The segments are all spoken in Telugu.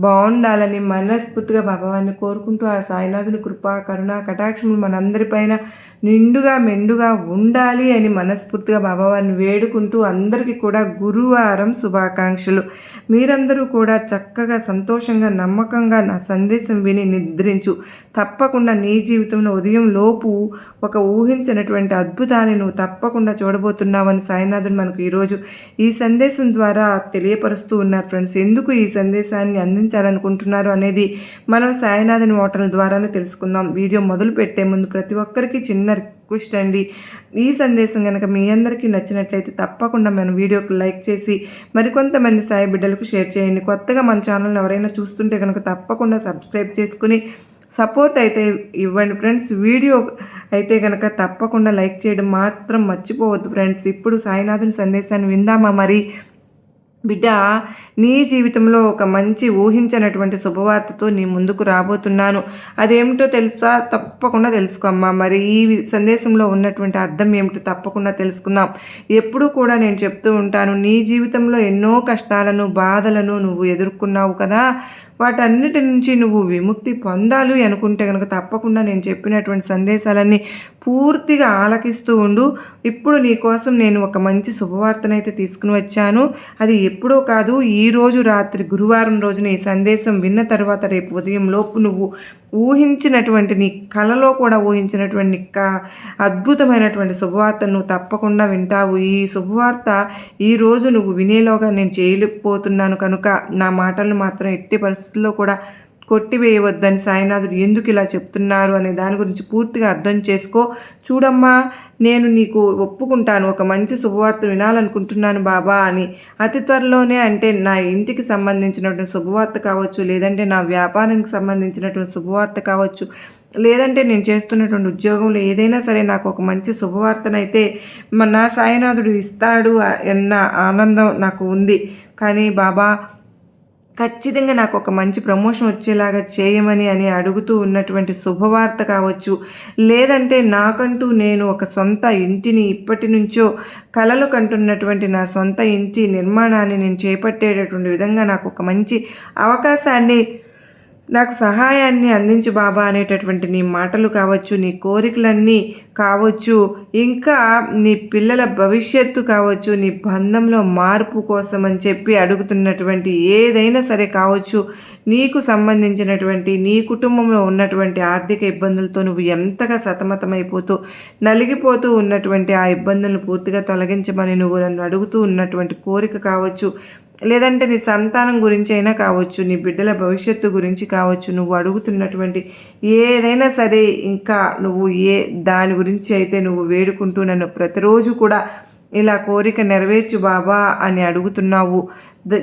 బాగుండాలని మనస్ఫూర్తిగా భగవాన్ని కోరుకుంటూ ఆ సాయినాథుని కృప కరుణ కటాక్షములు మనందరిపైన నిండుగా మెండుగా ఉండాలి అని మనస్ఫూర్తిగా భగవాన్ని వేడుకుంటూ అందరికీ కూడా గురువారం శుభాకాంక్షలు. మీరందరూ కూడా చక్కగా సంతోషంగా నమ్మకంగా నా సందేశం విని నిద్రించు. తప్పకుండా నీ జీవితంలో ఉదయం లోపు ఒక ఊహించినటువంటి అద్భుతాన్ని నువ్వు తప్పకుండా చూడబోతున్నావని సాయినాథుని మనకు ఈరోజు ఈ సందేశం ద్వారా తెలియపరుస్తూ ఉన్నారు. ఫ్రెండ్స్ ఎందుకు ఈ సందేశాన్ని అందించాలనుకుంటున్నారు అనేది మనం సాయినాథుని హోటల్ ద్వారానే తెలుసుకుందాం. వీడియో మొదలు పెట్టే ముందు ప్రతి ఒక్కరికి చిన్న రిక్వెస్ట్ అండి. ఈ సందేశం కనుక మీ అందరికీ నచ్చినట్లయితే తప్పకుండా మన వీడియోకి లైక్ చేసి మరికొంతమంది సాయి బిడ్డలకు షేర్ చేయండి. కొత్తగా మన ఛానల్ ఎవరైనా చూస్తుంటే కనుక తప్పకుండా సబ్స్క్రైబ్ చేసుకుని సపోర్ట్ అయితే ఇవ్వండి ఫ్రెండ్స్. వీడియో అయితే కనుక తప్పకుండా లైక్ చేయడం మాత్రం మర్చిపోవద్దు ఫ్రెండ్స్. ఇప్పుడు సాయినాథుని సందేశాన్ని విందామా మరి? బిడ్డ నీ జీవితంలో ఒక మంచి ఊహించినటువంటి శుభవార్తతో నీ ముందుకు రాబోతున్నాను. అదేమిటో తెలుసా? తప్పకుండా తెలుసుకోమ్మా మరి ఈ సందేశంలో ఉన్నటువంటి అర్థం ఏమిటో తప్పకుండా తెలుసుకుందాం. ఎప్పుడూ కూడా నేను చెప్తూ ఉంటాను నీ జీవితంలో ఎన్నో కష్టాలను బాధలను నువ్వు ఎదుర్కొన్నావు కదా. వాటన్నిటి నుంచి నువ్వు విముక్తి పొందాలి అనుకుంటే కనుక తప్పకుండా నేను చెప్పినటువంటి సందేశాలన్నీ పూర్తిగా ఆలకిస్తూ ఉండు. ఇప్పుడు నీకోసం నేను ఒక మంచి శుభవార్తనైతే తీసుకుని వచ్చాను. అది ఎప్పుడో కాదు ఈ రోజు రాత్రి గురువారం రోజున ఈ సందేశం విన్న తర్వాత రేపు ఉదయం లోపు నువ్వు ఊహించినటువంటి నీ కలలో కూడా ఊహించినటువంటి క అద్భుతమైనటువంటి శుభవార్త నువ్వు తప్పకుండా వింటావు. ఈ శుభవార్త ఈరోజు నువ్వు వినేలోగా నేను చేయలేకపోతున్నాను కనుక నా మాటలను మాత్రం ఎట్టి పరిస్థితుల్లో కూడా కొట్టివేయవద్దని సాయినాథుడు ఎందుకు ఇలా చెప్తున్నారు అనే దాని గురించి పూర్తిగా అర్థం చేసుకో. చూడమ్మా నేను నీకు ఒప్పుకుంటాను. ఒక మంచి శుభవార్త వినాలనుకుంటున్నాను బాబా అని. అతి త్వరలోనే అంటే నా ఇంటికి సంబంధించినటువంటి శుభవార్త కావచ్చు లేదంటే నా వ్యాపారానికి సంబంధించినటువంటి శుభవార్త కావచ్చు లేదంటే నేను చేస్తున్నటువంటి ఉద్యోగంలో ఏదైనా సరే నాకు ఒక మంచి శుభవార్తనైతే నా సాయినాథుడు ఇస్తాడు అన్న ఆనందం నాకు ఉంది. కానీ బాబా ఖచ్చితంగా నాకు ఒక మంచి ప్రమోషన్ వచ్చేలాగా చేయమని అని అడుగుతూ ఉన్నటువంటి శుభవార్త కావచ్చు. లేదంటే నాకంటూ నేను ఒక సొంత ఇంటిని ఇప్పటి నుంచో కలలు కంటున్నటువంటి నా సొంత ఇంటి నిర్మాణాన్ని నేను చేపట్టేటటువంటి విధంగా నాకు ఒక మంచి అవకాశాన్ని నాకు సహాయాన్ని అందించు బాబా అనేటటువంటి నీ మాటలు కావచ్చు నీ కోరికలన్నీ కావచ్చు ఇంకా నీ పిల్లల భవిష్యత్తు కావచ్చు నీ బంధంలో మార్పు కోసం అని చెప్పి అడుగుతున్నటువంటి ఏదైనా సరే కావచ్చు నీకు సంబంధించినటువంటి నీ కుటుంబంలో ఉన్నటువంటి ఆర్థిక ఇబ్బందులతో నువ్వు ఎంతగా సతమతమైపోతూ నలిగిపోతూ ఉన్నటువంటి ఆ ఇబ్బందులను పూర్తిగా తొలగించమని నువ్వు నన్ను అడుగుతూ ఉన్నటువంటి కోరిక కావచ్చు లేదంటే నీ సంతానం గురించి అయినా కావచ్చు నీ బిడ్డల భవిష్యత్తు గురించి కావచ్చు నువ్వు అడుగుతున్నటువంటి ఏదైనా సరే ఇంకా నువ్వు ఏ దాని గురించి అయితే నువ్వు వేడుకుంటూ నన్ను ప్రతిరోజు కూడా ఇలా కోరిక నెరవేర్చు బాబా అని అడుగుతున్నావు.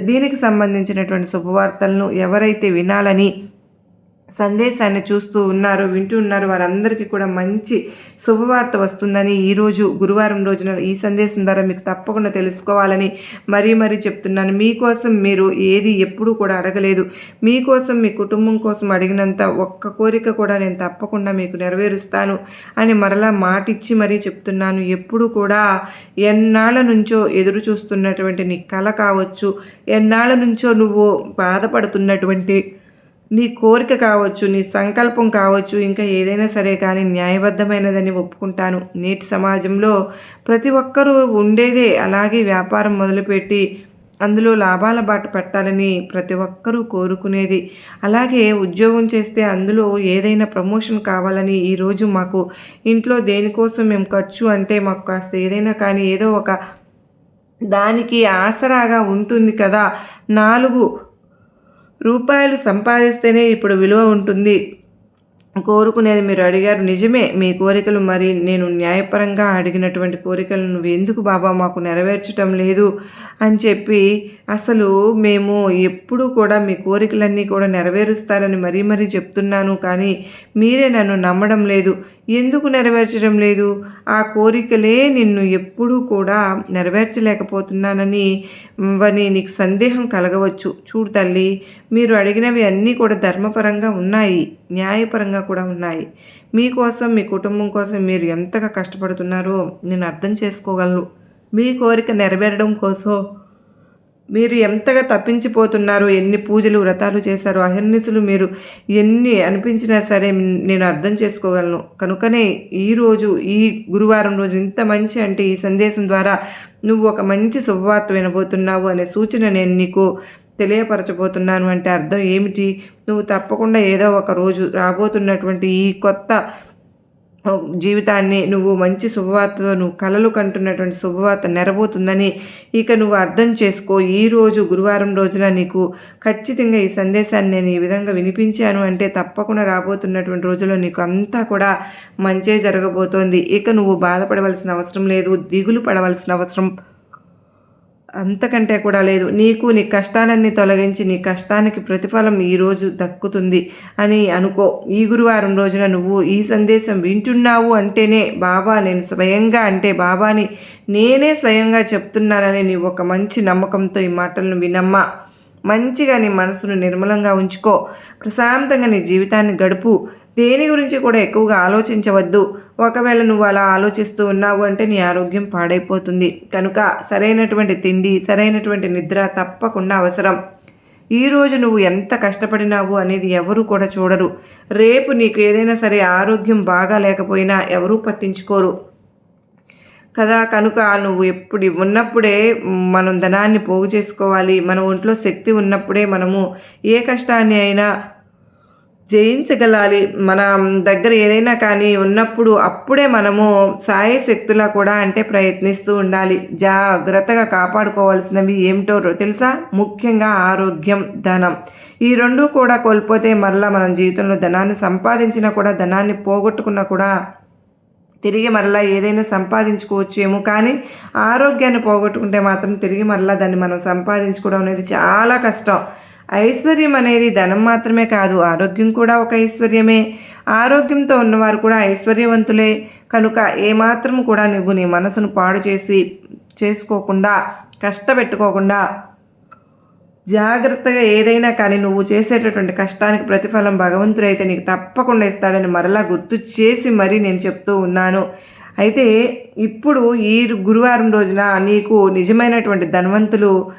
దీనికి సంబంధించినటువంటి శుభవార్తలను ఎవరైతే వినాలని సందేశాన్ని చూస్తూ ఉన్నారు వింటూ ఉన్నారు. వారందరికీ కూడా మంచి శుభవార్త వస్తుందని ఈరోజు గురువారం రోజున ఈ సందేశం ద్వారా మీకు తప్పకుండా తెలుసుకోవాలని మరీ మరీ చెప్తున్నాను. మీకోసం మీరు ఏది ఎప్పుడూ కూడా అడగలేదు. మీకోసం మీ కుటుంబం కోసం అడిగినంత ఒక్క కోరిక కూడా నేను తప్పకుండా మీకు నెరవేరుస్తాను అని మరలా మాటిచ్చి మరీ చెప్తున్నాను. ఎప్పుడు కూడా ఎన్నాళ్ళ నుంచో ఎదురు చూస్తున్నటువంటి నీ కళ కావచ్చు ఎన్నాళ్ళ నుంచో నువ్వు బాధపడుతున్నటువంటి నీ కోరిక కావచ్చు నీ సంకల్పం కావచ్చు ఇంకా ఏదైనా సరే కానీ న్యాయబద్ధమైనదని ఒప్పుకుంటాను. నేటి సమాజంలో ప్రతి ఒక్కరూ ఉండేదే అలాగే వ్యాపారం మొదలుపెట్టి అందులో లాభాల బాట పెట్టాలని ప్రతి ఒక్కరూ కోరుకునేది. అలాగే ఉద్యోగం చేస్తే అందులో ఏదైనా ప్రమోషన్ కావాలని ఈరోజు మాకు ఇంట్లో దేనికోసం మేము ఖర్చు అంటే మాకు కాస్త ఏదైనా కానీ ఏదో ఒక దానికి ఆసరాగా ఉంటుంది కదా. నాలుగు రూపాయలు సంపాదిస్తేనే ఇప్పుడు విలువ ఉంటుంది. కోరుకునేది మీరు అడిగారు. నిజమే మీ కోరికలు మరి నేను న్యాయపరంగా అడిగినటువంటి కోరికలు నువ్వు ఎందుకు బాబా మాకు నెరవేర్చడం లేదు అని చెప్పి అసలు మేము ఎప్పుడూ కూడా మీ కోరికలన్నీ కూడా నెరవేరుస్తారని మరీ మరీ చెప్తున్నాను. కానీ మీరే నన్ను నమ్మడం లేదు. ఎందుకు నెరవేర్చడం లేదు? ఆ కోరికలే నిన్ను ఎప్పుడూ కూడా నెరవేర్చలేకపోతున్నానని వని నీకు సందేహం కలగవచ్చు. చూడు తల్లి మీరు అడిగినవి అన్నీ కూడా ధర్మపరంగా ఉన్నాయి న్యాయపరంగా కూడా ఉన్నాయి. మీకోసం మీ కుటుంబం కోసం మీరు ఎంతగా కష్టపడుతున్నారో నేను అర్థం చేసుకోగలను. మీ కోరిక నెరవేరడం కోసం మీరు ఎంతగా తప్పించిపోతున్నారో ఎన్ని పూజలు వ్రతాలు చేశారో అహర్నిసులు మీరు ఎన్ని అనిపించినా సరే నేను అర్థం చేసుకోగలను. కనుకనే ఈరోజు ఈ గురువారం రోజు ఇంత మంచి అంటే ఈ సందేశం ద్వారా నువ్వు ఒక మంచి శుభవార్త వినబోతున్నావు అనే సూచన నేను నీకు తెలియపరచబోతున్నాను అంటే అర్థం ఏమిటి? నువ్వు తప్పకుండా ఏదో ఒక రోజు రాబోతున్నటువంటి ఈ కొత్త జీవితాన్ని నువ్వు మంచి శుభవార్తతో నువ్వు కలలు కంటున్నటువంటి శుభవార్త నెరబోతుందని ఇక నువ్వు అర్థం చేసుకో. ఈరోజు గురువారం రోజున నీకు ఖచ్చితంగా ఈ సందేశాన్ని నేను ఈ విధంగా వినిపించాను అంటే తప్పకుండా రాబోతున్నటువంటి రోజుల్లో నీకు అంతా కూడా మంచే జరగబోతోంది. ఇక నువ్వు బాధపడవలసిన అవసరం లేదు దిగులు పడవలసిన అవసరం అంతకంటే కూడా లేదు. నీకు నీ కష్టాలన్నీ తొలగించి నీ కష్టానికి ప్రతిఫలం ఈరోజు దక్కుతుంది అని అనుకో. ఈ గురువారం రోజున నువ్వు ఈ సందేశం వింటున్నావు అంటేనే బాబా నేను స్వయంగా అంటే బాబాని నేనే స్వయంగా చెప్తున్నానని నీ ఒక మంచి నమ్మకంతో ఈ మాటలను వినమ్మా. మంచిగా నీ మనసును నిర్మలంగా ఉంచుకో. ప్రశాంతంగా నీ జీవితాన్ని గడుపు. దేని గురించి కూడా ఎక్కువగా ఆలోచించవద్దు. ఒకవేళ నువ్వు అలా ఆలోచిస్తూ ఉన్నావు అంటే నీ ఆరోగ్యం పాడైపోతుంది. కనుక సరైనటువంటి తిండి సరైనటువంటి నిద్ర తప్పకుండా అవసరం. ఈరోజు నువ్వు ఎంత కష్టపడినావు అనేది ఎవరు కూడా చూడరు. రేపు నీకు ఏదైనా సరే ఆరోగ్యం బాగా లేకపోయినా ఎవరూ పట్టించుకోరు. కదా కనుక నువ్వు ఎప్పుడు ఉన్నప్పుడే మనం ధనాన్ని పోగు చేసుకోవాలి. మన ఒంట్లో శక్తి ఉన్నప్పుడే మనము ఏ కష్టాన్ని అయినా జయించగలాలి. మన దగ్గర ఏదైనా కానీ ఉన్నప్పుడు అప్పుడే మనము శక్తులా కూడా అంటే ప్రయత్నిస్తూ ఉండాలి. జాగ్రత్తగా కాపాడుకోవాల్సినవి ఏమిటో తెలుసా? ముఖ్యంగా ఆరోగ్యం ధనం. ఈ రెండు కూడా కోల్పోతే మరలా మనం జీవితంలో ధనాన్ని సంపాదించినా కూడా ధనాన్ని పోగొట్టుకున్నా కూడా తిరిగి మరలా ఏదైనా సంపాదించుకోవచ్చు ఏమో కానీ ఆరోగ్యాన్ని పోగొట్టుకుంటే మాత్రం తిరిగి మరలా దాన్ని మనం సంపాదించుకోవడం అనేది చాలా కష్టం. ఐశ్వర్యం అనేది ధనం మాత్రమే కాదు ఆరోగ్యం కూడా ఒక ఐశ్వర్యమే. ఆరోగ్యంతో ఉన్నవారు కూడా ఐశ్వర్యవంతులే. కనుక ఏమాత్రం కూడా నువ్వు నీ మనసును పాడు చేసి చేసుకోకుండా కష్టపెట్టుకోకుండా జాగ్రత్తగా ఏదైనా కానీ నువ్వు చేసేటటువంటి కష్టానికి ప్రతిఫలం భగవంతుడైతే నీకు తప్పకుండా ఇస్తాడని మరలా గుర్తు చేసి మరీ నేను చెప్తూ ఉన్నాను. అయితే ఇప్పుడు ఈ గురువారం రోజున నీకు నిజమైనటువంటి ధనవంతులు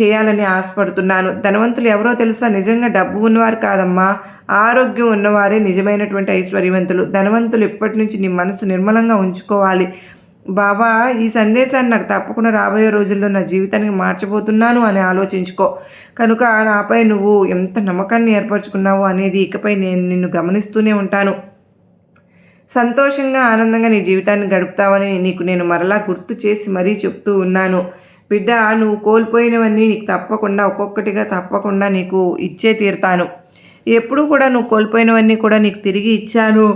చేయాలని ఆశపడుతున్నాను. ధనవంతులు ఎవరో తెలుసా? నిజంగా డబ్బు ఉన్నవారు కాదమ్మా. ఆరోగ్యం ఉన్నవారే నిజమైనటువంటి ఐశ్వర్యవంతులు. ధనవంతులు ఇప్పటి నుంచి నీ మనసు నిర్మలంగా ఉంచుకోవాలి. బాబా ఈ సందేశాన్ని నాకు తప్పకుండా రాబోయే రోజుల్లో నా జీవితానికి మార్చబోతున్నాను అని ఆలోచించుకో. కనుక నాపై నువ్వు ఎంత నమ్మకాన్ని ఏర్పరచుకున్నావు అనేది ఇకపై నేను నిన్ను గమనిస్తూనే ఉంటాను. సంతోషంగా ఆనందంగా నీ జీవితాన్ని గడుపుతావని నీకు నేను మరలా గుర్తు చేసి మరీ చెప్తూ ఉన్నాను. బిడ్డ నువ్వు కోల్పోయినవన్నీ నీకు తప్పకుండా ఒక్కొక్కటిగా తప్పకుండా నీకు ఇచ్చే తీరుతాను. ఎప్పుడూ కూడా నువ్వు కోల్పోయినవన్నీ కూడా నీకు తిరిగి ఇచ్చాను.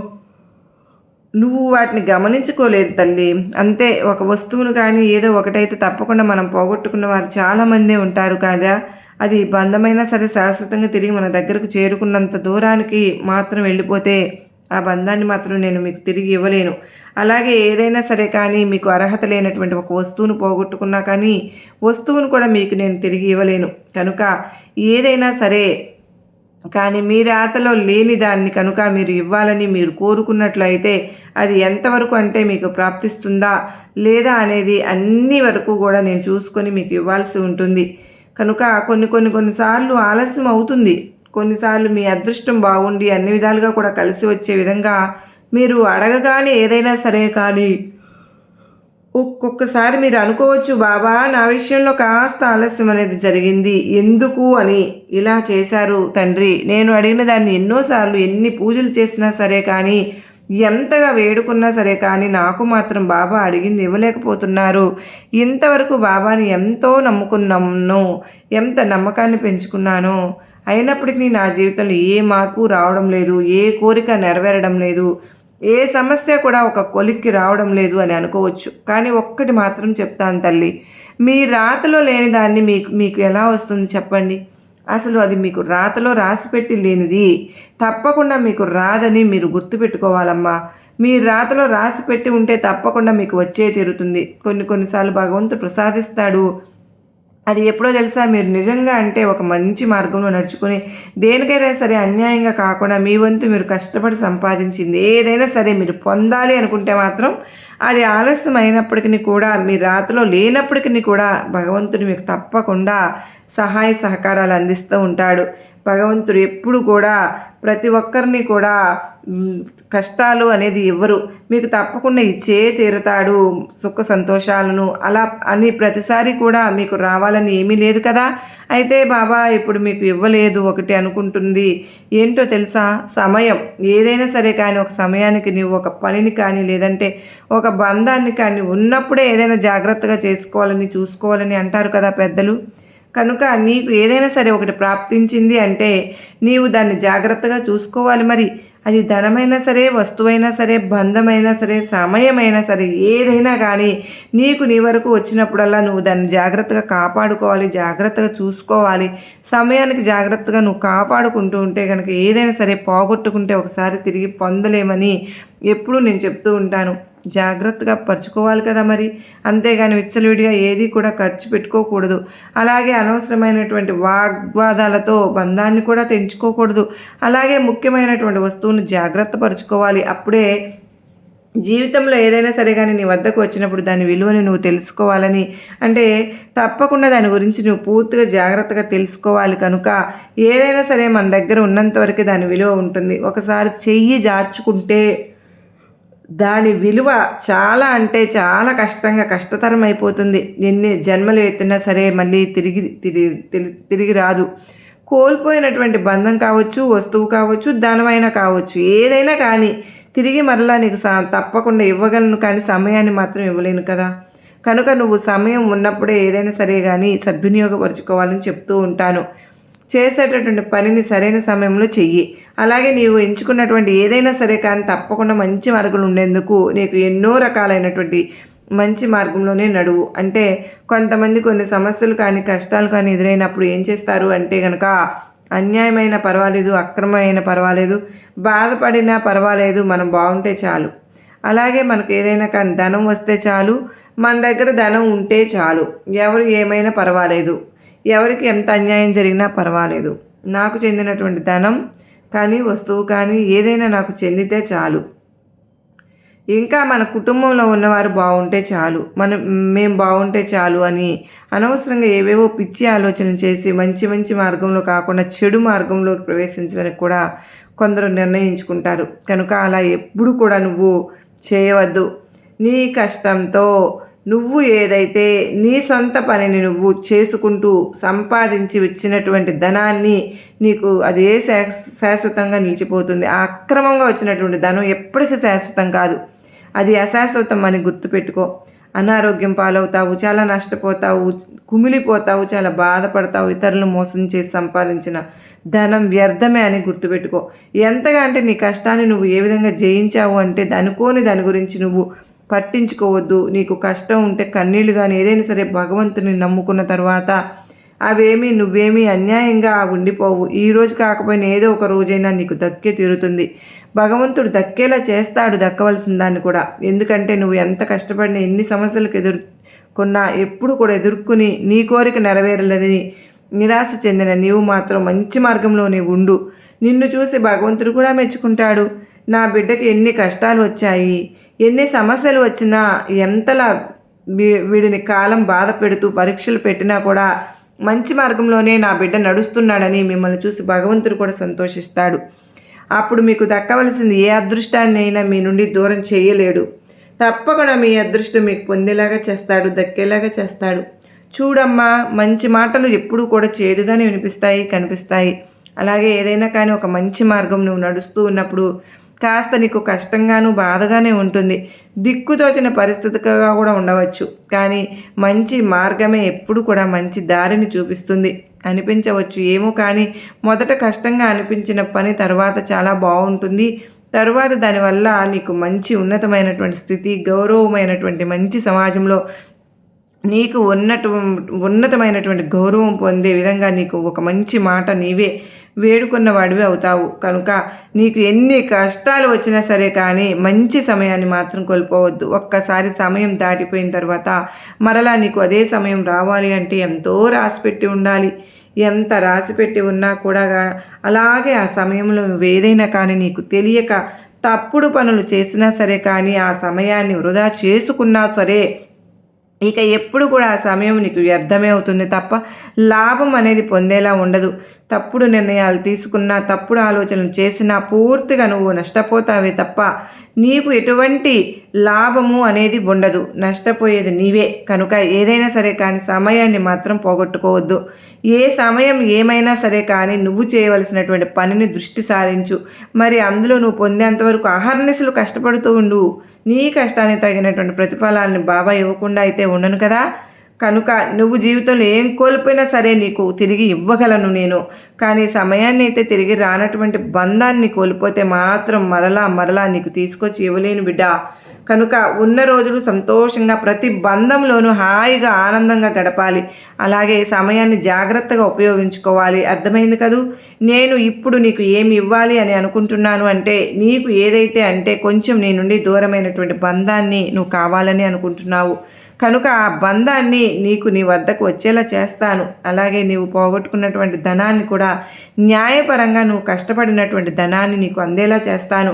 నువ్వు వాటిని గమనించుకోలేదు తల్లి. అంతే ఒక వస్తువును కానీ ఏదో ఒకటైతే తప్పకుండా మనం పోగొట్టుకున్న వారు చాలామందే ఉంటారు కాదా. అది బంధమైనా సరే శాశ్వతంగా తిరిగి మన దగ్గరకు చేరుకున్నంత దూరానికి మాత్రం వెళ్ళిపోతే ఆ బంధాన్ని మాత్రం నేను మీకు తిరిగి ఇవ్వలేను. అలాగే ఏదైనా సరే కానీ మీకు అర్హత లేనటువంటి ఒక వస్తువును పోగొట్టుకున్నా కానీ వస్తువును కూడా మీకు నేను తిరిగి ఇవ్వలేను. కనుక ఏదైనా సరే కానీ మీ రాతలో లేని దాన్ని కనుక మీరు ఇవ్వాలని మీరు కోరుకున్నట్లయితే అది ఎంతవరకు అంటే మీకు ప్రాప్తిస్తుందా లేదా అనేది అన్ని వరకు కూడా నేను చూసుకొని మీకు ఇవ్వాల్సి ఉంటుంది. కనుక కొన్ని కొన్ని కొన్నిసార్లు ఆలస్యం అవుతుంది. కొన్నిసార్లు మీ అదృష్టం బాగుండి అన్ని విధాలుగా కూడా కలిసి వచ్చే విధంగా మీరు అడగగానే ఏదైనా సరే కానీ ఒక్కొక్కసారి మీరు అనుకోవచ్చు బాబా నా విషయంలో కాస్త ఆలస్యం అనేది జరిగింది. ఎందుకు? అని ఇలా చేశారు తండ్రి. నేను అడిగిన దాన్ని ఎన్నోసార్లు ఎన్ని పూజలు చేసినా సరే కానీ ఎంతగా వేడుకున్నా సరే కానీ నాకు మాత్రం బాబా అడిగింది ఇవ్వలేకపోతున్నారు. ఇంతవరకు బాబాని ఎంతో నమ్ముకున్నాను ఎంత నమ్మకాన్ని పెంచుకున్నానో. అయినప్పటికీ నా జీవితంలో ఏ మార్పు రావడం లేదు ఏ కోరిక నెరవేరడం లేదు ఏ సమస్య కూడా ఒక కొలిక్కి రావడం లేదు అని అనుకోవచ్చు. కానీ ఒక్కటి మాత్రం చెప్తాను తల్లి మీ రాతలో లేని దాన్ని మీకు మీకు ఎలా వస్తుంది చెప్పండి? అసలు అది మీకు రాతలో రాసిపెట్టి లేనిది తప్పకుండా మీకు రాదని మీరు గుర్తుపెట్టుకోవాలమ్మా. మీ రాతలో రాసి పెట్టి ఉంటే తప్పకుండా మీకు వచ్చే తీరుతుంది. కొన్ని కొన్నిసార్లు భగవంతుడు ప్రసాదిస్తాడు. అది ఎప్పుడో తెలుసా? మీరు నిజంగా అంటే ఒక మంచి మార్గంలో నడుచుకుని దేనికైనా సరే అన్యాయంగా కాకుండా మీ వంతు మీరు కష్టపడి సంపాదించింది ఏదైనా సరే మీరు పొందాలి అనుకుంటే మాత్రం అది ఆలస్యం అయినప్పటికీ కూడా మీ రాతలో లేనప్పటికీ కూడా భగవంతుడు మీకు తప్పకుండా సహాయ సహకారాలు అందిస్తూ ఉంటాడు. భగవంతుడు ఎప్పుడు కూడా ప్రతి ఒక్కరిని కూడా కష్టాలు అనేది ఇవ్వరు. మీకు తప్పకుండా ఇచ్చే తీరుతాడు సుఖ సంతోషాలను అలా అని ప్రతిసారి కూడా మీకు రావాలని ఏమీ లేదు కదా? అయితే బాబా ఇప్పుడు మీకు ఇవ్వలేదు ఒకటి అనుకుంటుంది. ఏంటో తెలుసా? సమయం. ఏదైనా సరే కానీ ఒక సమయానికి నువ్వు ఒక పనిని కానీ లేదంటే ఒక బంధాన్ని కానీ ఉన్నప్పుడే ఏదైనా జాగ్రత్తగా చేసుకోవాలని చూసుకోవాలని అంటారు కదా పెద్దలు? కనుక నీకు ఏదైనా సరే ఒకటి ప్రాప్తించింది అంటే నీవు దాన్ని జాగ్రత్తగా చూసుకోవాలి మరి. అది ధనమైనా సరే వస్తువైనా సరే బంధమైనా సరే సమయమైనా సరే ఏదైనా కానీ నీకు నీ వరకు వచ్చినప్పుడల్లా నువ్వు దాన్ని జాగ్రత్తగా కాపాడుకోవాలి జాగ్రత్తగా చూసుకోవాలి. సమయానికి జాగ్రత్తగా నువ్వు కాపాడుకుంటూ ఉంటే కనుక ఏదైనా సరే పోగొట్టుకుంటే ఒకసారి తిరిగి పొందలేమని ఎప్పుడూ నేను చెప్తూ ఉంటాను. జాగ్రత్తగా పరుచుకోవాలి కదా మరి. అంతేగాని విచ్చలవిడిగా ఏది కూడా ఖర్చు పెట్టుకోకూడదు. అలాగే అనవసరమైనటువంటి వాగ్వాదాలతో బంధాన్ని కూడా తెంచుకోకూడదు. అలాగే ముఖ్యమైనటువంటి వస్తువును జాగ్రత్త పరుచుకోవాలి. అప్పుడే జీవితంలో ఏదైనా సరే కానీ నీ వద్దకు వచ్చినప్పుడు దాని విలువని నువ్వు తెలుసుకోవాలని. అంటే తప్పకుండా దాని గురించి నువ్వు పూర్తిగా జాగ్రత్తగా తెలుసుకోవాలి కనుక ఏదైనా సరే మన దగ్గర ఉన్నంత వరకు దాని విలువ ఉంటుంది. ఒకసారి చెయ్యి జార్చుకుంటే దాని విలువ చాలా అంటే చాలా కష్టంగా కష్టతరం అయిపోతుంది. ఎన్ని జన్మలు ఎత్తినా సరే మళ్ళీ తిరిగి తిరిగి తిరిగి రాదు. కోల్పోయినటువంటి బంధం కావచ్చు వస్తువు కావచ్చు ధనమైనా కావచ్చు ఏదైనా కానీ తిరిగి మరలా నీకు తప్పకుండా ఇవ్వగలను కానీ సమయాన్ని మాత్రం ఇవ్వలేను కదా. కనుక నువ్వు సమయం ఉన్నప్పుడే ఏదైనా సరే కానీ సద్వినియోగపరుచుకోవాలని చెప్తూ ఉంటాను. చేసేటటువంటి పనిని సరైన సమయంలో చెయ్యి. అలాగే నీవు ఎంచుకున్నటువంటి ఏదైనా సరే కానీ తప్పకుండా మంచి మార్గంలో ఉండేందుకు నీకు ఎన్నో రకాలైనటువంటి మంచి మార్గంలోనే నడువు. అంటే కొంతమంది కొన్ని సమస్యలు కానీ కష్టాలు కానీ ఎదురైనప్పుడు ఏం చేస్తారు అంటే కనుక అన్యాయమైన పర్వాలేదు అక్రమమైన పర్వాలేదు బాధపడినా పర్వాలేదు మనం బాగుంటే చాలు. అలాగే మనకు ఏదైనా కానీ ధనం వస్తే చాలు మన దగ్గర ధనం ఉంటే చాలు. ఎవరు ఏమైనా పర్వాలేదు. ఎవరికి ఎంత అన్యాయం జరిగినా పర్వాలేదు. నాకు చెందినటువంటి ధనం కానీ వస్తువు కానీ ఏదైనా నాకు చెందితే చాలు. ఇంకా మన కుటుంబంలో ఉన్నవారు బాగుంటే చాలు. మనం మేము బాగుంటే చాలు అని అనవసరంగా ఏవేవో పిచ్చి ఆలోచనలు చేసి మంచి మంచి మార్గంలో కాకుండా చెడు మార్గంలోకి ప్రవేశించడానికి కూడా కొందరు నిర్ణయించుకుంటారు. కనుక అలా ఎప్పుడు కూడా నువ్వు చేయవద్దు. నీ కష్టంతో నువ్వు ఏదైతే నీ సొంత పనిని నువ్వు చేసుకుంటూ సంపాదించి వచ్చినటువంటి ధనాన్ని నీకు అదే శాశ్వతంగా నిలిచిపోతుంది. ఆ అక్రమంగా వచ్చినటువంటి ధనం ఎప్పటికీ శాశ్వతం కాదు. అది అశాశ్వతం అని గుర్తుపెట్టుకో. అనారోగ్యం పాలవుతావు చాలా నష్టపోతావు కుమిలిపోతావు చాలా బాధపడతావు ఇతరులు మోసం చేసి సంపాదించిన ధనం వ్యర్థమే అని గుర్తుపెట్టుకో. ఎంతగా అంటే నీ కష్టాన్ని నువ్వు ఏ విధంగా జయించావు అంటే అనుకోని దాని గురించి నువ్వు పట్టించుకోవద్దు. నీకు కష్టం ఉంటే కన్నీళ్ళు కానీ ఏదైనా సరే భగవంతుని నమ్ముకున్న తర్వాత అవేమీ నువ్వేమీ అన్యాయంగా ఉండిపోవు. ఈ రోజు కాకపోయినా ఏదో ఒక రోజైనా నీకు దక్కే తీరుతుంది. భగవంతుడు దక్కేలా చేస్తాడు దక్కవలసిన దాన్ని కూడా. ఎందుకంటే నువ్వు ఎంత కష్టపడినా ఎన్ని సమస్యలకు ఎదుర్కొన్నా ఎప్పుడు కూడా ఎదుర్కొని నీ కోరిక నెరవేరలేదని నిరాశ చెందిన నీవు మాత్రం మంచి మార్గంలోనే ఉండు. నిన్ను చూసి భగవంతుడు కూడా మెచ్చుకుంటాడు. నా బిడ్డకి ఎన్ని కష్టాలు వచ్చాయి. ఎన్ని సమస్యలు వచ్చినా ఎంతలా వీడిని కాలం బాధ పెడుతూ పరీక్షలు పెట్టినా కూడా మంచి మార్గంలోనే నా బిడ్డ నడుస్తున్నాడని మిమ్మల్ని చూసి భగవంతుడు కూడా సంతోషిస్తాడు. అప్పుడు మీకు దక్కవలసింది ఏ అదృష్టాన్ని అయినా మీ నుండి దూరం చేయలేడు. తప్పకుండా మీ అదృష్టం మీకు పొందేలాగా చేస్తాడు దక్కేలాగా చేస్తాడు. చూడమ్మా మంచి మాటలు ఎప్పుడూ కూడా చేదుగానే వినిపిస్తాయి కనిపిస్తాయి. అలాగే ఏదైనా కానీ ఒక మంచి మార్గం నువ్వు నడుస్తూ ఉన్నప్పుడు కాస్త నీకు కష్టంగాను బాధగానే ఉంటుంది. దిక్కుతోచిన పరిస్థితిగా కూడా ఉండవచ్చు. కానీ మంచి మార్గమే ఎప్పుడు కూడా మంచి దారిని చూపిస్తుంది. అనిపించవచ్చు ఏమో కానీ మొదట కష్టంగా అనిపించిన పని తర్వాత చాలా బాగుంటుంది. తరువాత దానివల్ల నీకు మంచి ఉన్నతమైనటువంటి స్థితి గౌరవమైనటువంటి మంచి సమాజంలో నీకు ఉన్నటు ఉన్నతమైనటువంటి గౌరవం పొందే విధంగా నీకు ఒక మంచి మాట నీవే వేడుకున్నవాడివి అవుతావు. కనుక నీకు ఎన్ని కష్టాలు వచ్చినా సరే కానీ మంచి సమయాన్ని మాత్రం కోల్పోవద్దు. ఒక్కసారి సమయం దాటిపోయిన తర్వాత మరలా నీకు అదే సమయం రావాలి అంటే ఎంతో రాసిపెట్టి ఉండాలి. ఎంత రాసిపెట్టి ఉన్నా కూడా అలాగే ఆ సమయంలో ఏదైనా కానీ నీకు తెలియక తప్పుడు పనులు చేసినా సరే కానీ ఆ సమయాన్ని వృధా చేసుకున్నా సరే ఇక ఎప్పుడు కూడా ఆ సమయం నీకు వ్యర్థమే అవుతుంది తప్ప లాభం అనేది పొందేలా ఉండదు. తప్పుడు నిర్ణయాలు తీసుకున్నా తప్పుడు ఆలోచనలు చేసినా పూర్తిగా నువ్వు నష్టపోతావే తప్ప నీకు ఎటువంటి లాభము అనేది ఉండదు. నష్టపోయేది నీవే. కనుక ఏదైనా సరే కానీ సమయాన్ని మాత్రం పోగొట్టుకోవద్దు. ఏ సమయం ఏమైనా సరే కానీ నువ్వు చేయవలసినటువంటి పనిని దృష్టి సారించు. మరి అందులో నువ్వు పొందేంతవరకు అహర్నిశలు కష్టపడుతూ ఉండు. నీ కష్టానికి తగినటువంటి ప్రతిఫలాన్ని బాబా ఇవ్వకుండా అయితే ఉండను కదా. కనుక నువ్వు జీవితంలో ఏం కోల్పోయినా సరే నీకు తిరిగి ఇవ్వగలను నేను. కానీ సమయాన్ని అయితే తిరిగి రానటువంటి బంధాన్ని కోల్పోతే మాత్రం మరలా మరలా నీకు తీసుకొచ్చి ఇవ్వలేను బిడ్డ. కనుక ఉన్న రోజులు సంతోషంగా ప్రతి బంధంలోనూ హాయిగా ఆనందంగా గడపాలి. అలాగే సమయాన్ని జాగ్రత్తగా ఉపయోగించుకోవాలి. అర్థమైంది కదూ? నేను ఇప్పుడు నీకు ఏమి ఇవ్వాలి అని అనుకుంటున్నాను అంటే నీకు ఏదైతే అంటే కొంచెం నీ నుండి దూరమైనటువంటి బంధాన్ని నువ్వు కావాలని అనుకుంటున్నావు. కనుక ఆ బంధాన్ని నీకు నీ వద్దకు వచ్చేలా చేస్తాను. అలాగే నీవు పోగొట్టుకున్నటువంటి ధనాన్ని కూడా న్యాయపరంగా నువ్వు కష్టపడినటువంటి ధనాన్ని నీకు అందేలా చేస్తాను.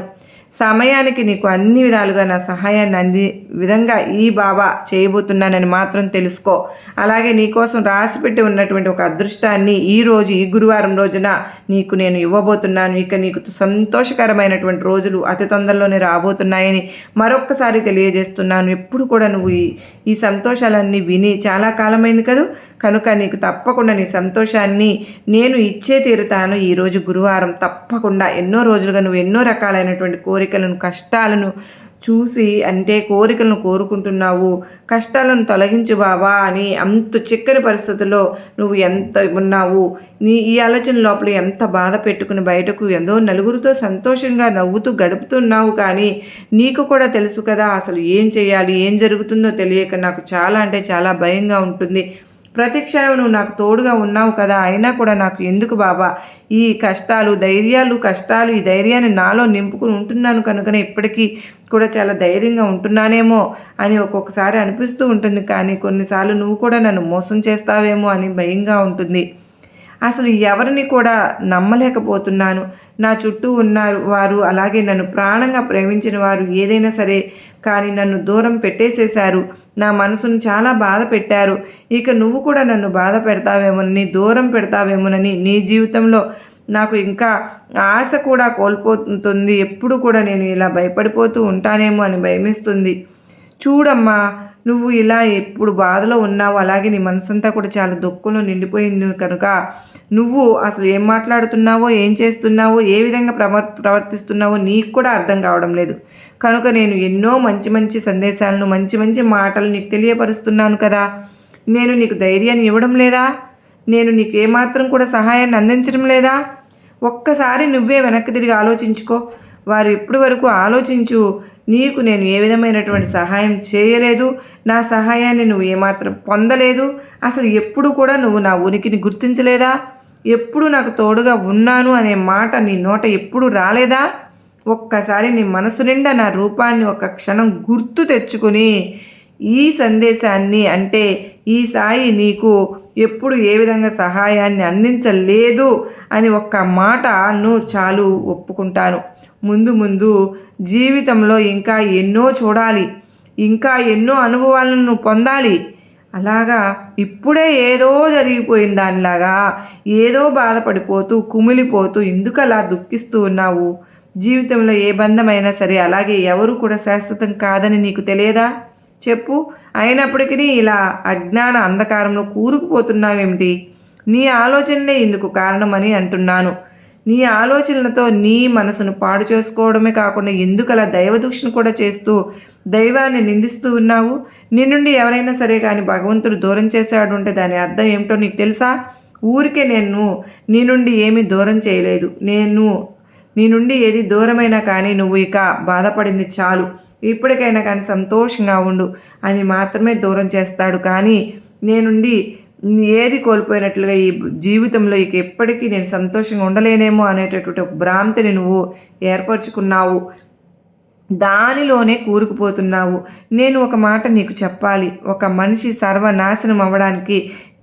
సమయానికి నీకు అన్ని విధాలుగా నా సహాయాన్ని అంది విధంగా ఈ బాబా చేయబోతున్నానని మాత్రం తెలుసుకో. అలాగే నీకోసం రాసిపెట్టి ఉన్నటువంటి ఒక అదృష్టాన్ని ఈ రోజు ఈ గురువారం రోజున నీకు నేను ఇవ్వబోతున్నాను. ఇక నీకు సంతోషకరమైనటువంటి రోజులు అతి తొందరలోనే రాబోతున్నాయని మరొక్కసారి తెలియజేస్తున్నాను. ఎప్పుడు కూడా నువ్వు ఈ ఈ సంతోషాలన్నీ విని చాలా కాలమైంది కదూ? కనుక నీకు తప్పకుండా నీ సంతోషాన్ని నేను ఇచ్చే తీరుతాను. ఈరోజు గురువారం తప్పకుండా ఎన్నో రోజులుగా నువ్వు ఎన్నో రకాలైనటువంటి కోరిక కోరికలను కష్టాలను చూసి అంటే కోరికలను కోరుకుంటున్నావు. కష్టాలను తొలగించు బావా అని అంత చిక్కని పరిస్థితుల్లో నువ్వు ఎంత ఉన్నావు. నీ ఈ ఆలోచన లోపల ఎంత బాధ పెట్టుకుని బయటకు ఎంతో నలుగురితో సంతోషంగా నవ్వుతూ గడుపుతున్నావు కానీ నీకు కూడా తెలుసు కదా అసలు ఏం చేయాలి ఏం జరుగుతుందో తెలియక నాకు చాలా అంటే చాలా భయంగా ఉంటుంది. ప్రతి క్షణం నువ్వు నాకు తోడుగా ఉన్నావు కదా అయినా కూడా నాకు ఎందుకు బాబా? ఈ కష్టాలు ధైర్యాలు కష్టాలు ఈ ధైర్యాన్ని నాలో నింపుకుని ఉంటున్నాను కనుకనే ఇప్పటికీ కూడా చాలా ధైర్యంగా ఉంటున్నానేమో అని ఒక్కొక్కసారి అనిపిస్తూ ఉంటుంది. కానీ కొన్నిసార్లు నువ్వు కూడా నన్ను మోసం చేస్తావేమో అని భయంగా ఉంటుంది. అసలు ఎవరిని కూడా నమ్మలేకపోతున్నాను. నా చుట్టూ ఉన్నారు వారు అలాగే నన్ను ప్రాణంగా ప్రేమించిన వారు ఏదైనా సరే కానీ నన్ను దూరం పెట్టేసేశారు. నా మనసును చాలా బాధ పెట్టారు. ఇక నువ్వు కూడా నన్ను బాధ పెడతావేమోనని దూరం పెడతావేమోనని నీ జీవితంలో నాకు ఇంకా ఆశ కూడా కోల్పోతుంది. ఎప్పుడు కూడా నేను ఇలా భయపడిపోతూ ఉంటానేమో అని భయమిస్తుంది. చూడమ్మా నువ్వు ఇలా ఎప్పుడు బాధలో ఉన్నావు? అలాగే నీ మనసంతా కూడా చాలా దుఃఖంలో నిండిపోయింది కనుక నువ్వు అసలు ఏం మాట్లాడుతున్నావో ఏం చేస్తున్నావో ఏ విధంగా ప్రవర్ ప్రవర్తిస్తున్నావో నీకు కూడా అర్థం కావడం లేదు. కనుక నేను ఎన్నో మంచి మంచి సందేశాలను మంచి మంచి మాటలు నీకు తెలియపరుస్తున్నాను కదా. నేను నీకు ధైర్యాన్ని ఇవ్వడం లేదా? నేను నీకు ఏమాత్రం కూడా సహాయాన్ని అందించడం లేదా? ఒక్కసారి నువ్వే వెనక్కి తిరిగి ఆలోచించుకో. వారు ఇప్పటి వరకు ఆలోచించు నీకు నేను ఏ విధమైనటువంటి సహాయం చేయలేదు నా సహాయాన్ని నువ్వు ఏమాత్రం పొందలేదు అసలు ఎప్పుడు కూడా నువ్వు నా ఉనికిని గుర్తించలేదా? ఎప్పుడు నాకు తోడుగా ఉన్నాను అనే మాట నీ నోట ఎప్పుడు రాలేదా? ఒక్కసారి నీ మనసు నిండా నా రూపాన్ని ఒక క్షణం గుర్తు తెచ్చుకుని ఈ సందేశాన్ని అంటే ఈ సాయి నీకు ఎప్పుడు ఏ విధంగా సహాయాన్ని అందించలేదు అని ఒక్క మాటను చాలు ఒప్పుకుంటాను. ముందు ముందు జీవితంలో ఇంకా ఎన్నో చూడాలి. ఇంకా ఎన్నో అనుభవాలను పొందాలి. అలాగా ఇప్పుడే ఏదో జరిగిపోయిన దానిలాగా ఏదో బాధపడిపోతూ కుమిలిపోతూ ఎందుకు అలా దుఃఖిస్తూ ఉన్నావు? జీవితంలో ఏ బంధమైనా సరే అలాగే ఎవరు కూడా శాశ్వతం కాదని నీకు తెలియదా? చెప్పు. అయినప్పటికీ ఇలా అజ్ఞాన అంధకారంలో కూరుకుపోతున్నావేమిటి? నీ ఆలోచనలే ఇందుకు కారణమని అంటున్నాను. నీ ఆలోచనలతో నీ మనసును పాడు చేసుకోవడమే కాకుండా ఎందుకు అలా దైవదూషణ కూడా చేస్తూ దైవాన్ని నిందిస్తూ ఉన్నావు? నీ నుండి ఎవరైనా సరే కానీ భగవంతుడు దూరం చేశాడు అంటే దాని అర్థం ఏమిటో నీకు తెలుసా? ఊరికే నేను నీ నుండి ఏమీ దూరం చేయలేదు. నేను నీ నుండి ఏది దూరమైనా కానీ నువ్వు ఇక బాధపడింది చాలు. ఇప్పటికైనా కానీ సంతోషంగా ఉండు అని మాత్రమే దూరం చేస్తాడు. కానీ నేనుండి ఏది కోల్పోయినట్లుగా ఈ జీవితంలో ఇక ఎప్పటికీ నేను సంతోషంగా ఉండలేనేమో అనేటటువంటి ఒక భ్రాంతిని నువ్వు ఏర్పరచుకున్నావు. దానిలోనే కూరుకుపోతున్నావు. నేను ఒక మాట నీకు చెప్పాలి. ఒక మనిషి సర్వనాశనం అవ్వడానికి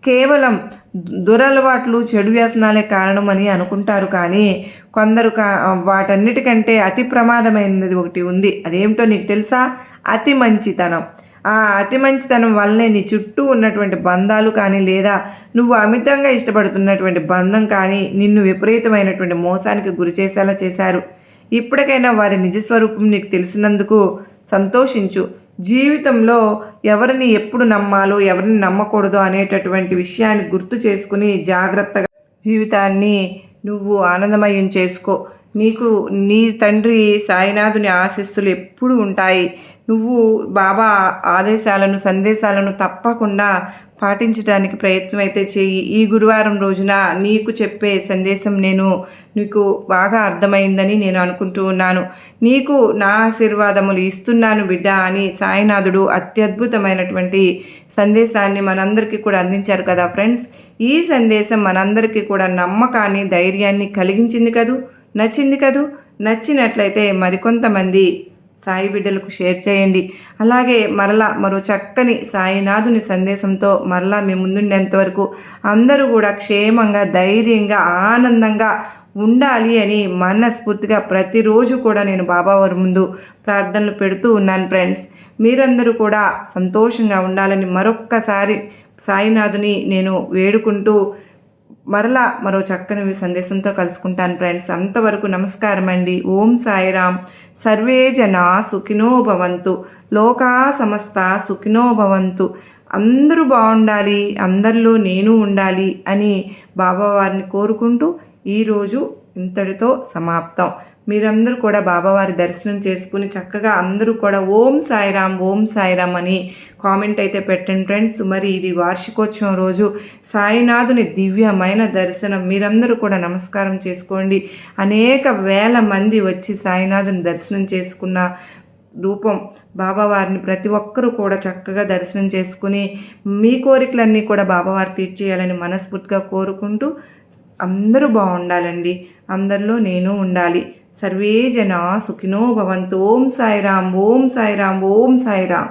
కేవలం దురలవాట్లు చెడు వ్యసనాలే కారణం అని అనుకుంటారు కానీ కొందరు కా వాటన్నిటికంటే అతి ప్రమాదమైనది ఒకటి ఉంది. అదేమిటో నీకు తెలుసా? అతి మంచితనం. ఆ అతి మంచితనం వల్లనే నీ చుట్టూ ఉన్నటువంటి బంధాలు కానీ లేదా నువ్వు అమితంగా ఇష్టపడుతున్నటువంటి బంధం కానీ నిన్ను విపరీతమైనటువంటి మోసానికి గురి చేసేలా చేశారు. ఇప్పటికైనా వారి నిజస్వరూపం నీకు తెలిసినందుకు సంతోషించు. జీవితంలో ఎవరిని ఎప్పుడు నమ్మాలో ఎవరిని నమ్మకూడదో అనేటటువంటి విషయాన్ని గుర్తు చేసుకుని జాగ్రత్తగా జీవితాన్ని నువ్వు ఆనందమయం చేసుకో. నీకు నీ తండ్రి సాయినాథుని ఆశస్సులు ఎప్పుడు ఉంటాయి. నువ్వు బాబా ఆదేశాలను సందేశాలను తప్పకుండా పాటించడానికి ప్రయత్నం అయితే చేయి. ఈ గురువారం రోజున నీకు చెప్పే సందేశం నేను నీకు బాగా అర్థమైందని నేను అనుకుంటూ ఉన్నాను. నీకు నా ఆశీర్వాదములు ఇస్తున్నాను బిడ్డ అని సాయినాథుడు అత్యద్భుతమైనటువంటి సందేశాన్ని మనందరికీ కూడా అందించారు కదా ఫ్రెండ్స్. ఈ సందేశం మనందరికీ కూడా నమ్మకాన్ని ధైర్యాన్ని కలిగించింది కదూ? నచ్చింది కదూ? నచ్చినట్లయితే మరికొంతమంది సాయి బిడ్డలకు షేర్ చేయండి. అలాగే మరలా మరో చక్కని సాయినాథుని సందేశంతో మరలా మీ ముందుండేంత వరకు అందరూ కూడా క్షేమంగా ధైర్యంగా ఆనందంగా ఉండాలి అని మనస్ఫూర్తిగా ప్రతిరోజు కూడా నేను బాబావారి ముందు ప్రార్థనలు పెడుతూ ఉన్నాను ఫ్రెండ్స్. మీరందరూ కూడా సంతోషంగా ఉండాలని మరొక్కసారి సాయినాథుని నేను వేడుకుంటూ మరలా మరో చక్కని సందేశంతో కలుసుకుంటాను ఫ్రెండ్స్. అంతవరకు నమస్కారం అండి ఓం సాయిరామ్. సర్వే జన సుఖినో భవంతు. లోకా సమస్త సుఖినో భవంతు. అందరూ బాగుండాలి అందరిలో నేను ఉండాలి అని బాబావారిని కోరుకుంటూ ఈరోజు ఇంతటితో సమాప్తం. మీరందరూ కూడా బాబావారి దర్శనం చేసుకుని చక్కగా అందరూ కూడా ఓం సాయిరామ్ ఓం సాయిరామ్ అని కామెంట్ అయితే పెట్టండి ఫ్రెండ్స్. మరి ఇది వార్షికోత్సవం రోజు. సాయినాథుని దివ్యమైన దర్శనం. మీరందరూ కూడా నమస్కారం చేసుకోండి. అనేక వేల మంది వచ్చి సాయినాథుని దర్శనం చేసుకున్న రూపం బాబావారిని ప్రతి ఒక్కరూ కూడా చక్కగా దర్శనం చేసుకుని మీ కోరికలన్నీ కూడా బాబావారు తీర్చేయాలని మనస్ఫూర్తిగా కోరుకుంటూ అందరూ బాగుండాలండి. అందరిలో నేను ఉండాలి. సర్వే జనా సుఖినో భవంతు. ఓం సాయిరామ్ ఓం సాయిరామ్ ఓం సాయిరామ్.